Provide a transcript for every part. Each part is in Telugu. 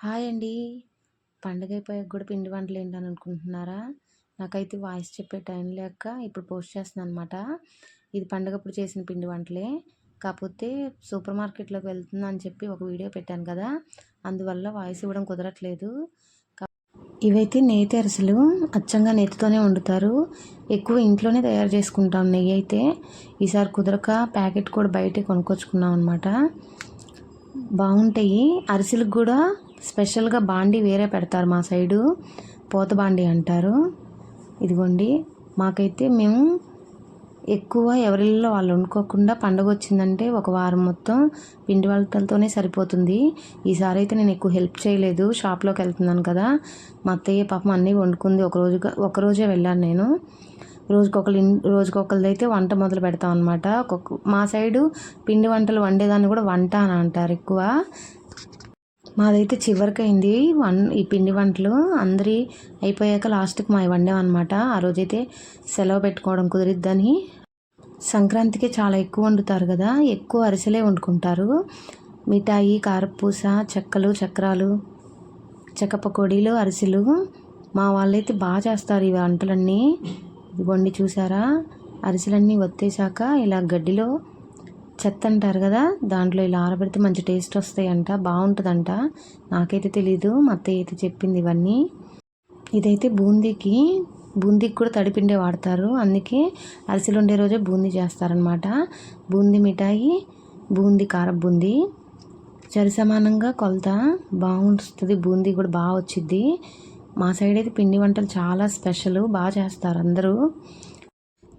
హాయ్ అండి. పండగ అయిపోయాక కూడా పిండి వంటలు ఏంటని అనుకుంటున్నారా? నాకైతే వాయిస్ చెప్పే టైం లేక ఇప్పుడు పోస్ట్ చేస్తున్నాను అనమాట ఇది పండగప్పుడు చేసిన పిండి వంటలే. కాకపోతే సూపర్ మార్కెట్లోకి వెళ్తున్నా అని చెప్పి ఒక వీడియో పెట్టాను కదా. అందువల్ల వాయిస్ ఇవ్వడం కుదరట్లేదు. ఇవైతే నేతి అరసలు అచ్చంగా నెయ్యితోనే వండుతారు. ఎక్కువ ఇంట్లోనే తయారు చేసుకుంటాం నెయ్యి అయితే. ఈసారి కుదరక ప్యాకెట్ కూడా బయట కొనుక్కొచ్చుకున్నాం అనమాట బాగుంటాయి. అరిసెలకు కూడా స్పెషల్గా బాండి వేరే పెడతారు మా సైడు. పోత బాండి అంటారు. ఇదిగోండి మాకైతే మేము ఎక్కువ ఎవరిల్లో వాళ్ళు వండుకోకుండా పండగ వచ్చిందంటే ఒక వారం మొత్తం పిండి వంటలతోనే సరిపోతుంది. ఈసారి అయితే నేను ఎక్కువ హెల్ప్ చేయలేదు. షాప్లోకి వెళ్తున్నాను కదా. మా అత్తయ్య పాపం అన్నీ వండుకుంది. ఒక రోజుగా ఒక రోజే వెళ్ళాను నేను. రోజుకొకరు రోజుకొకరిది అయితే వంట మొదలు పెడతాం అనమాట మా సైడు పిండి వంటలు వండేదాన్ని కూడా వంట అని అంటారు ఎక్కువ. మాదైతే చివరికైంది వన్ ఈ పిండి వంటలు. అందరి అయిపోయాక లాస్ట్కి మా వండామన్నమాట ఆ రోజైతే సెలవు పెట్టుకోవడం కుదిరిద్దని. సంక్రాంతికి చాలా ఎక్కువ వండుతారు కదా ఎక్కువ అరిసెలే వండుకుంటారు. మిఠాయి కారపూస చెక్కలు చక్రాలు చెక్క పకోడీలు అరిసెలు మా వాళ్ళైతే బాగా చేస్తారు ఈ వంటలన్నీ. ఇదిగోండి చూసారా? అరిసెలన్నీ వత్తేసాక ఇలా గడ్డిలో చెత్త అంటారు కదా దాంట్లో ఇలా ఆరబెడితే మంచి టేస్ట్ వస్తాయంట బాగుంటుందంట. నాకైతే తెలీదు మా అత్తయ్య అయితే చెప్పింది ఇవన్నీ. ఇదైతే బూందీకి బూందీకి కూడా తడిపిండే వాడతారు. అందుకే అరిసెలు ఉండే రోజే బూందీ చేస్తారనమాట బూందీ మిఠాయి బూందీ కార బూందీ. సరి సమానంగా కొలత బాగుంటుంది. బూందీ కూడా బాగా వచ్చిద్ది. మా సైడ్ అయితే పిండి వంటలు చాలా స్పెషల్ బాగా చేస్తారు అందరూ.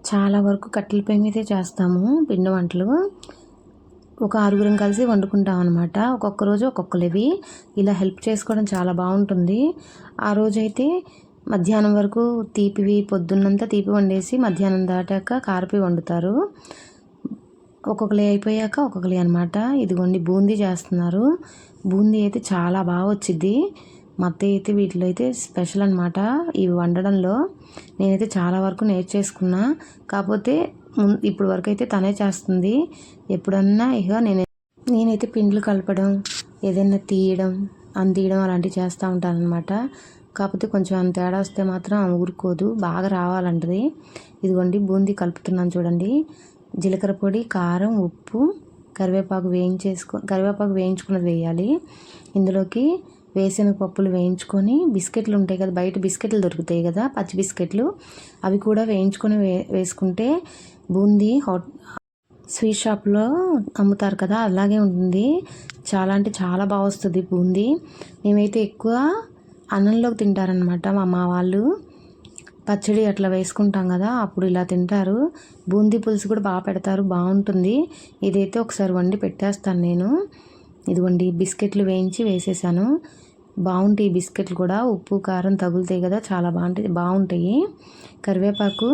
చాలా వరకు కట్టెల పొయ్యి మీదే చేస్తాము పిండి వంటలు. ఒక ఆరుగురం కలిసి వండుకుంటాం అనమాట ఒక్కొక్క రోజు ఒక్కొక్కరివి ఇలా హెల్ప్ చేసుకోవడం చాలా బాగుంటుంది. ఆ రోజైతే మధ్యాహ్నం వరకు తీపివి పొద్దున్నంతా తీపి వండేసి మధ్యాహ్నం దాటాక కారపి వండుతారు. ఒక్కొక్కరి అయిపోయాక ఒక్కొక్కరి అనమాట ఇదిగోండి బూందీ చేస్తున్నారు. బూందీ అయితే చాలా బాగా వచ్చింది మా అత్తయ్య అయితే వీటిలో అయితే స్పెషల్ అనమాట ఇవి వండడంలో నేనైతే చాలా వరకు నేర్చేసుకున్నా. కాకపోతే ఇప్పుడు వరకు అయితే తనే చేస్తుంది. ఎప్పుడన్నా ఇక నేను నేనైతే పిండ్లు కలపడం ఏదైనా తీయడం అంతీయడం అలాంటివి చేస్తూ ఉంటాను అనమాట కాకపోతే కొంచెం అంత తేడా వస్తే మాత్రం ఊరుకోదు. బాగా రావాలంటది. ఇదిగోండి బూందీ కలుపుతున్నాను చూడండి. జీలకర్ర పొడి కారం ఉప్పు కరివేపాకు వేయించేసుకో కరివేపాకు వేయించుకున్నది వేయాలి. ఇందులోకి వేసిన పప్పులు వేయించుకొని బిస్కెట్లు ఉంటాయి కదా బయట బిస్కెట్లు దొరుకుతాయి కదా పచ్చి బిస్కెట్లు. అవి కూడా వేయించుకొని వే వేసుకుంటే బూందీ హాట్ స్వీట్ షాప్లో అమ్ముతారు కదా అలాగే ఉంటుంది. చాలా అంటే చాలా బాగా వస్తుంది బూందీ. మేమైతే ఎక్కువ అన్నంలోకి తింటారనమాట మా అమ్మ వాళ్ళు. పచ్చడి అట్లా వేసుకుంటాం కదా అప్పుడు ఇలా తింటారు. బూందీ పులుసు కూడా బాగా పెడతారు బాగుంటుంది. ఇదైతే ఒకసారి వండి పెట్టేస్తాను నేను. ఇదిగోండి బిస్కెట్లు వేయించి వేసేసాను. బాగుంటాయి బిస్కెట్లు కూడా. ఉప్పు కారం తగులుతాయి కదా చాలా బాగుంటాయి బాగుంటాయి. కరివేపాకు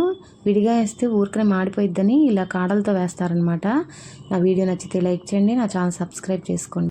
విడిగా వేస్తే ఊరికనే మాడిపోయిద్దని ఇలా కాడలతో వేస్తారనమాట నా వీడియో నచ్చితే లైక్ చేయండి నా ఛానల్ సబ్స్క్రైబ్ చేసుకోండి.